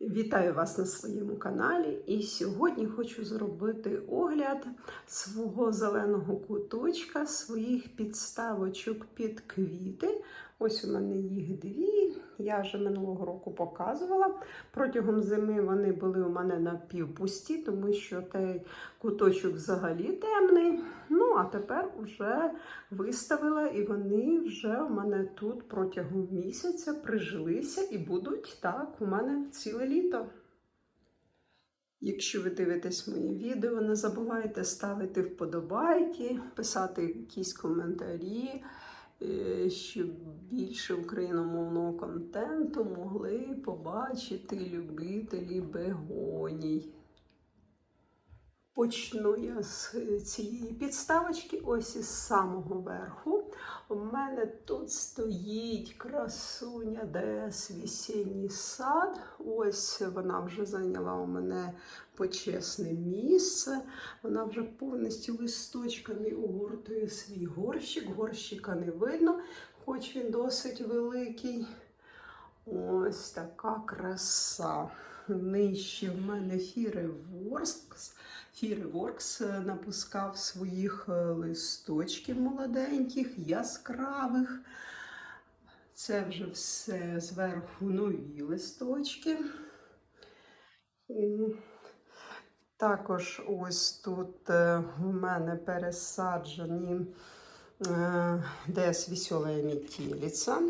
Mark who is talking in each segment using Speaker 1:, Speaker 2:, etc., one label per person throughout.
Speaker 1: Вітаю вас на своєму каналі. І сьогодні хочу зробити огляд свого зеленого куточка, своїх підставочок під квіти. Ось у мене їх дві. Я вже минулого року показувала. Протягом зими вони були у мене напівпусті, тому що той куточок взагалі темний. А тепер вже виставила, і вони вже у мене тут протягом місяця прижилися і будуть так у мене ціле літо. Якщо ви дивитесь мої відео, не забувайте ставити вподобайки, писати якісь коментарі, е, щоб більше україномовного контенту могли побачити любителі бегоній. Почну я з цієї підставочки, ось із самого верху. У мене тут стоїть красуня ДС весінній сад. Ось вона вже зайняла у мене почесне місце. Вона вже повністю листочками огортує свій горщик. Горщика не видно, хоч він досить великий. Ось така краса. Нижче в мене фіреворкс. Фіреворкс напускав своїх е, листочків молоденьких, яскравих. Це вже все зверху нові листочки. Також ось тут е, у мене пересаджені е, десь веселая метелиця.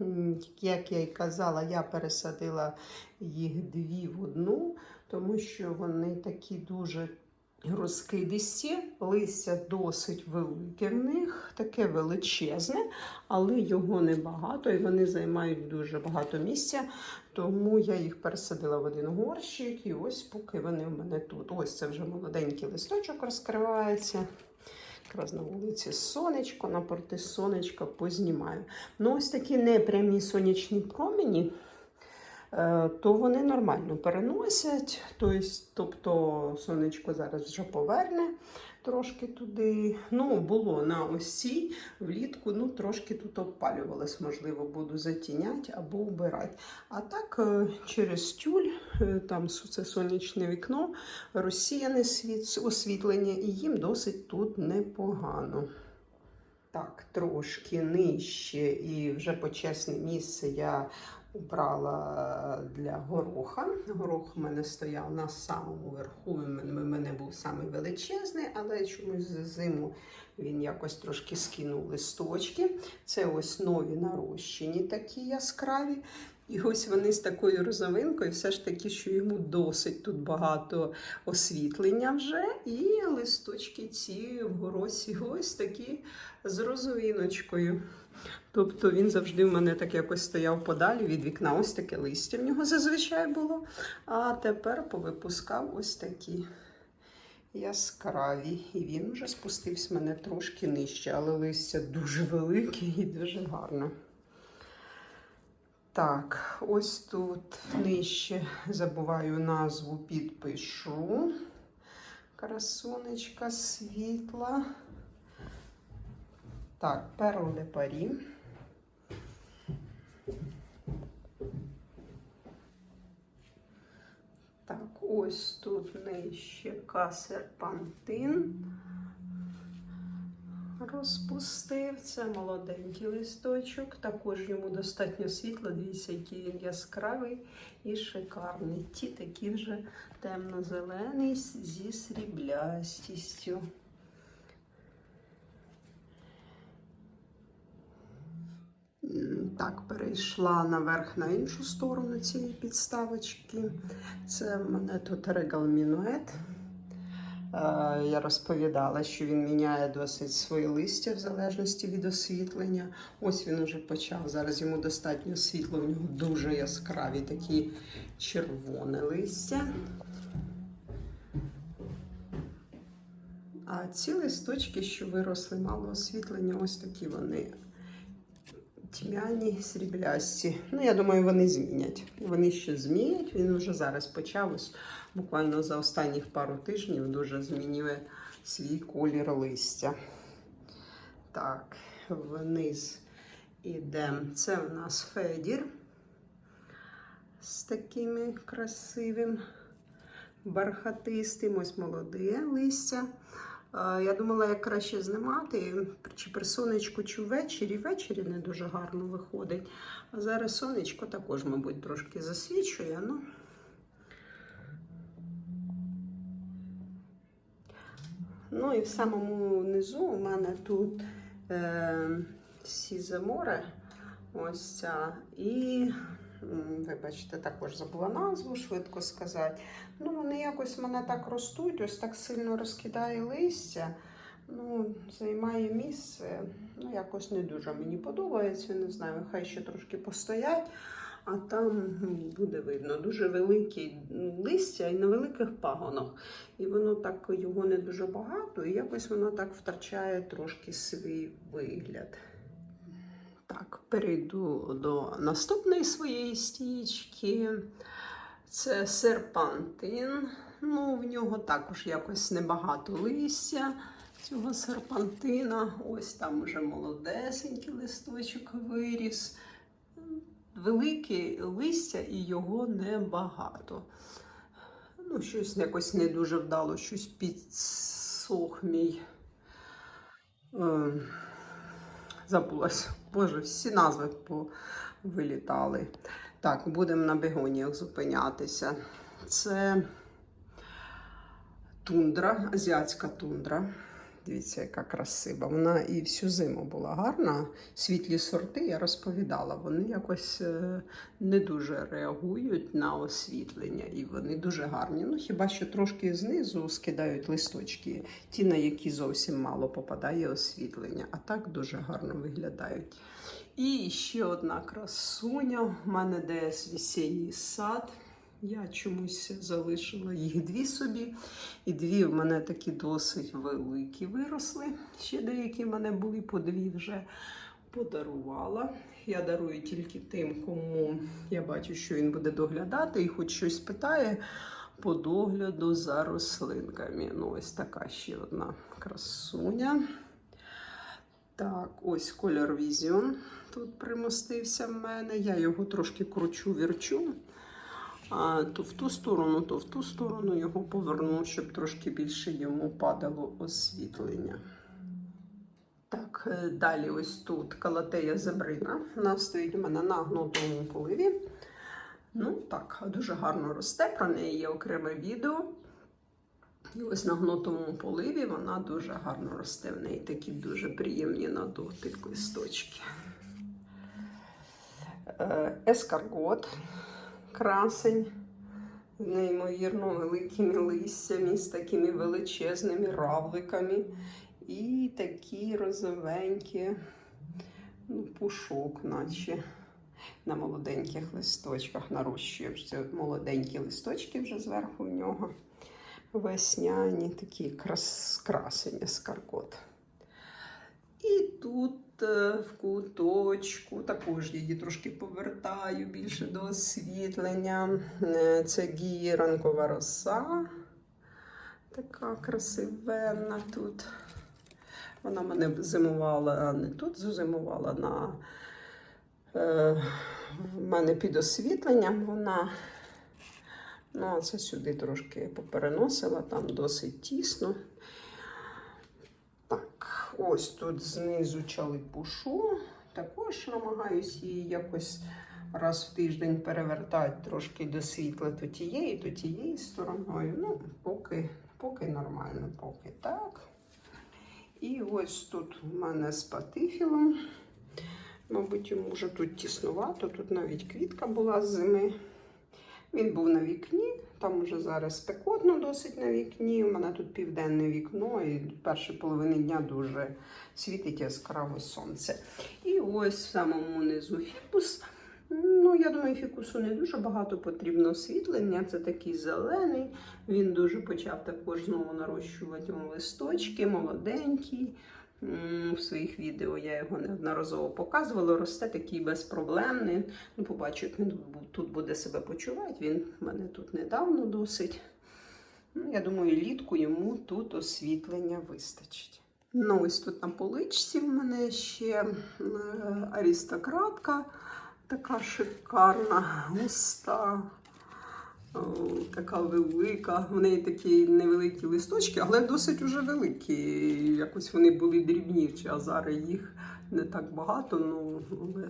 Speaker 1: М, Як я й казала, я пересадила їх дві в одну, тому що вони такі дуже розкидисті, листя досить велике в них, таке величезне, але його небагато і вони займають дуже багато місця. Тому я їх пересадила в один горщик, і ось поки вони в мене тут. Ось це вже молоденький листочок розкривається. Якраз на вулиці сонечко, напроти сонечка познімаю. Ну, ось такі непрямі сонячні промені, то вони нормально переносять. Тобто, сонечко зараз вже поверне трошки туди. Ну, було на ось цій влітку, ну, трошки тут обпалювалось, можливо, буду затіняти або вбирати. А так, е, через тюль, е, там це сонячне вікно, розсіяне світ, освітлення, і їм досить тут непогано. Так, трошки нижче і вже почесне місце я убрала для гороха. Горох у мене стояв на самому верху, мене, мене був самий величезний, але чомусь за зиму він якось трошки скинув листочки. Це ось нові нарощені такі яскраві. І ось вони з такою розовинкою, все ж таки, що йому досить тут багато освітлення вже. І листочки ці в горосі ось такі з розовиночкою. Тобто він завжди в мене так якось стояв подалі від вікна. Ось таке листя в нього зазвичай було. А тепер повипускав ось такі яскраві. І він вже спустився мене трошки нижче, але листя дуже велике і дуже гарне. Так, ось тут нижче забуваю назву, підпишу. Красунечка світла. Так, перл де парі. Так, ось тут нижче касерпантин розпустив. Це молоденький листочок. Також йому достатньо світла. Дивіться, який він яскравий і шикарний. Ті такі вже темно-зелений зі сріблястістю. Так, перейшла наверх на іншу сторону цієї підставочки. Це в мене тут регал мінует. Я розповідала, що він міняє досить свої листя в залежності від освітлення. Ось він уже почав. Зараз йому достатньо світло, в нього дуже яскраві такі червоне листя. А ці листочки, що виросли мало освітлення, ось такі вони тьмяні, сріблясті. Ну, я думаю, вони змінять. Вони ще змінять. Він вже зараз почав. Буквально за останніх пару тижнів дуже змінює свій колір листя. Так, вниз ідемо. Це у нас федір. з такими красивим бархатистим, ось молоде листя. Я думала, як краще знімати, чи при сонечку, чи ввечері. Ввечері не дуже гарно виходить. А зараз сонечко також, мабуть, трошки засвічує. Ну. Ну і в самому низу у мене тут е, сізе. Ось ця. І, вибачте, також забула назву, швидко сказати. Ну, вони якось мене так ростуть, ось так сильно розкидає листя. Ну, займає місце. Ну, якось не дуже мені подобається. Не знаю, хай ще трошки постоять, а там буде видно. Дуже великі листя і на великих пагонах. І воно так його не дуже багато, і якось воно так втрачає трошки свій вигляд. Так, перейду до наступної своєї стічки. Це серпантин. Ну, в нього також якось небагато листя цього серпантина. Ось там вже молодесенький листочок виріс. Велике листя і його небагато. Ну, щось якось не дуже вдало, щось підсох мій. Е, забулась. Боже, всі назви вилітали. Так, будемо на бегоніях зупинятися. Це тундра, азіатська тундра. Дивіться, яка красива. Вона і всю зиму була гарна. Світлі сорти, я розповідала, вони якось е, не дуже реагують на освітлення, і вони дуже гарні. Ну, хіба що трошки знизу скидають листочки, ті, на які зовсім мало попадає освітлення, а так дуже гарно виглядають. І ще одна красуня. У мене десь весінній сад. Я чомусь залишила їх дві собі. І дві в мене такі досить великі виросли. Ще деякі в мене були по дві вже подарувала. Я дарую тільки тим, кому я бачу, що він буде доглядати і хоч щось питає по догляду за рослинками. Ну, ось така ще одна красуня. Так, ось колір Vision тут примостився в мене. Я його трошки кручу, вірчу. А, то в ту сторону, то в ту сторону його поверну, щоб трошки більше йому падало освітлення. Так, е, далі ось тут калатея зебрина. Вона стоїть у мене на гнутому поливі. Ну, так, дуже гарно росте. Про неї є окреме відео. І ось на гнутому поливі вона дуже гарно росте. В неї такі дуже приємні на дотик листочки. Е, Ескаргот красень неймовірно великими листями, з такими величезними равликами. І такі розовенькі ну, пушок, наче на молоденьких листочках нарощує. Це молоденькі листочки вже зверху в нього. Весняні такі крас, красені скаркот. І тут е, в куточку також її трошки повертаю більше до освітлення. Е, Це гіранкова роса. Така красивенна тут. Вона мене зимувала не тут, зимувала на е, в мене під освітленням. Вона ну, а це сюди трошки попереносила, там досить тісно. Ось тут знизу чалипушу. Також намагаюся її якось раз в тиждень перевертати трошки до світла то тієї, то тієї стороною. Ну, поки, поки нормально, поки так. І ось тут у мене з патифілом. Мабуть, йому вже тут тіснувато. Тут навіть квітка була з зими. Він був на вікні, там уже зараз спекотно досить на вікні. У мене тут південне вікно, і перші половини дня дуже світить яскраво сонце. І ось в самому низу фікус. Ну, я думаю, фікусу не дуже багато потрібно освітлення. Це такий зелений. Він дуже почав також знову нарощувати листочки, молоденький. В своїх відео я його неодноразово показувала. Росте такий безпроблемний. Ну, побачу, як він тут буде себе почувати. Він в мене тут недавно досить. Ну, я думаю, літку йому тут освітлення вистачить. Ну, ось тут на поличці в мене ще е, аристократка. Така шикарна, густа, така велика. В неї такі невеликі листочки, але досить уже великі. Якось вони були дрібніші, а зараз їх не так багато. Ну,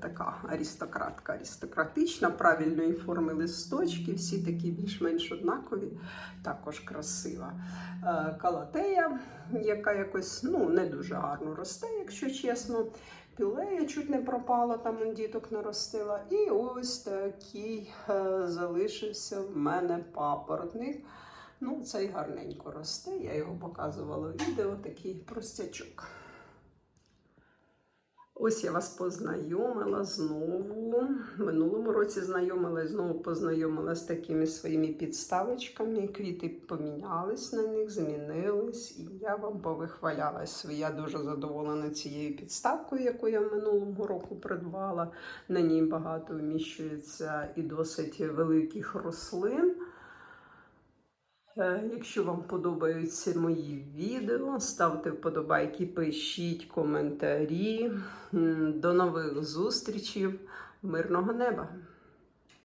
Speaker 1: така аристократка, аристократична, правильної форми листочки, всі такі більш-менш однакові, також красива. Е, Калатея, яка якось ну, не дуже гарно росте, якщо чесно. Пілея чуть не пропала, там діток наростила. І ось такий е, залишився в мене папоротник. Ну, цей гарненько росте. Я його показувала в відео, такий простячок. Ось я вас познайомила знову. Минулому році знайомила і знову познайомила з такими своїми підставочками. Квіти помінялись на них, змінились, і я вам повихвалялась. Я дуже задоволена цією підставкою, яку я в минулому року придбала. На ній багато вміщується і досить великих рослин. Е, Якщо вам подобаються мої відео, ставте вподобайки, пишіть коментарі. До нових зустрічей. Мирного неба!